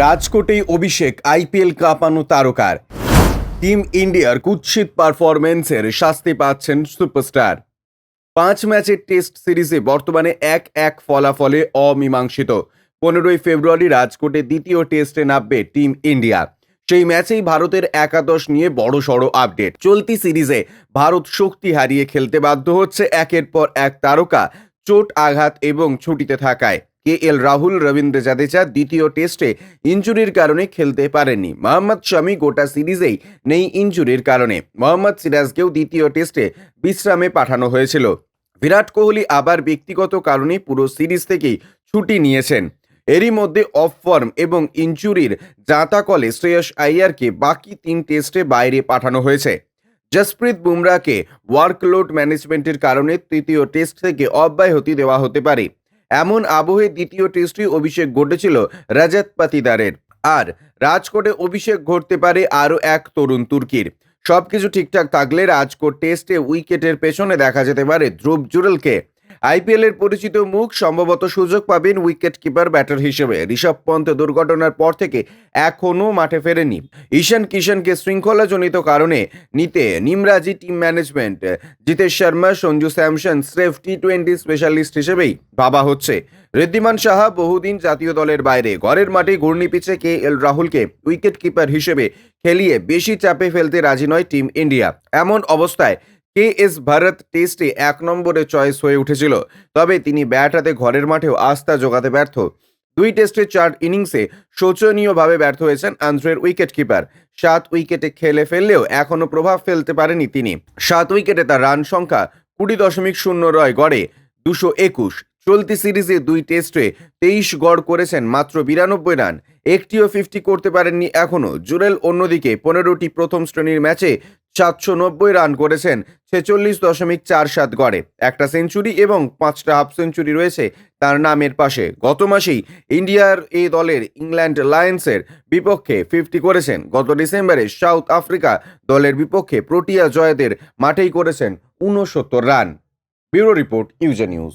রাজকোটেই অভিষেক IPL কাঁপানো তারকার। Team ইন্ডিয়ার কুৎসিত পারফরম্যান্সের শাস্তি পাচ্ছেন সুপারস্টার। পাঁচ ম্যাচের টেস্ট সিরিজে বর্তমানে এক এক ফলাফলে অমীমাংসিত। পনেরোই ফেব্রুয়ারি রাজকোটে দ্বিতীয় টেস্টে নামবে টিম ইন্ডিয়া। সেই ম্যাচেই ভারতের একাদশ নিয়ে বড় সড় আপডেট। চলতি সিরিজে ভারত শক্তি হারিয়ে খেলতে বাধ্য হচ্ছে একের পর এক তারকা, চোট আঘাত এবং ছুটিতে থাকায়। কে এল রাহুল রবীন্দ্র জাদেজা দ্বিতীয় টেস্টে ইঞ্জুরির কারণে খেলতে পারেননি। মোহাম্মদ শামি গোটা সিরিজেই নেই ইঞ্জুরির কারণে। মোহাম্মদ সিরাজকেও দ্বিতীয় টেস্টে বিশ্রামে পাঠানো হয়েছিল। বিরাট কোহলি আবার ব্যক্তিগত কারণে পুরো সিরিজ থেকেই ছুটি নিয়েছেন। এরই মধ্যে অফ ফর্ম এবং ইঞ্জুরির জাঁতাকলে শ্রেয়স আইয়ারকে বাকি তিন টেস্টে বাইরে পাঠানো হয়েছে। জসপ্রীত বুমরাকে ওয়ার্কলোড ম্যানেজমেন্টের কারণে তৃতীয় টেস্ট থেকে অব্যাহতি দেওয়া হতে পারে। এমন আবহে দ্বিতীয় টেস্টে অভিষেক ঘটেছিল রাজাত পাতিদারের। আর রাজকোটে অভিষেক ঘটতে পারে আরও এক তরুণ তুর্কির। সবকিছু ঠিকঠাক থাকলে রাজকোট টেস্টে উইকেটের পেছনে দেখা যেতে পারে ধ্রুব জুরেলকে আইপিএল এর পরিচিত মুখ সম্ভবত সুযোগ পাবেন উইকেট কিপার ব্যাটার হিসেবে। ঋষভ পন্ত দুর্ঘটনার পর থেকে এখনও মাঠে ফেরেনি ঈশান কিষানকে শৃঙ্খলাজনিত কারণে নিতে নিমরাজি টিম ম্যানেজমেন্ট, জিতেশ শর্মা, সঞ্জু স্যামসন, স্রেফ টি টোয়েন্টি স্পেশালিস্ট হিসেবেই ভাবা হচ্ছে। ঋদ্ধিমান সাহা বহুদিন জাতীয় দলের বাইরে। ঘরের মাঠে ঘূর্ণি পিছে কে এল রাহুলকে উইকেট কিপার হিসেবে খেলিয়ে বেশি চাপে ফেলতে রাজি নয় টিম ইন্ডিয়া। এমন অবস্থায় কে এস ভারত টেস্টে এক নম্বরে চয়েস হয়ে উঠেছিল। তবে তিনি ব্যাট হাতে ঘরের মাঠেও আস্থা জোগাতে ব্যর্থ। দুই টেস্টের চার ইনিংসে শোচনীয়ভাবে ব্যর্থ হয়েছেন আন্ধ্রের উইকেট কিপার সাত উইকেটে খেলে ফেললেও এখনও প্রভাব ফেলতে পারেনি তিনি। সাত উইকেটে তার রান সংখ্যা কুড়ি দশমিক শূন্য রয় গড়ে দুশো একুশ। চলতি সিরিজে দুই টেস্টে তেইশ গড় করেছেন মাত্র বিরানব্বই রান। একটিও ফিফটি করতে পারেননি এখনও জুরেল অন্যদিকে পনেরোটি প্রথম শ্রেণির ম্যাচে সাতশো নব্বই রান করেছেন, ছেচল্লিশ দশমিক চার সাত গড়ে। একটা সেঞ্চুরি এবং পাঁচটা হাফ সেঞ্চুরি রয়েছে তার নামের পাশে। গত মাসেই ইন্ডিয়ার এই দলের ইংল্যান্ড লায়ন্সের বিপক্ষে ফিফটি করেছেন। গত ডিসেম্বরে সাউথ আফ্রিকা দলের বিপক্ষে প্রোটিয়া জয়দের মাঠেই করেছেন ঊনসত্তর run. Bureau report UJ news.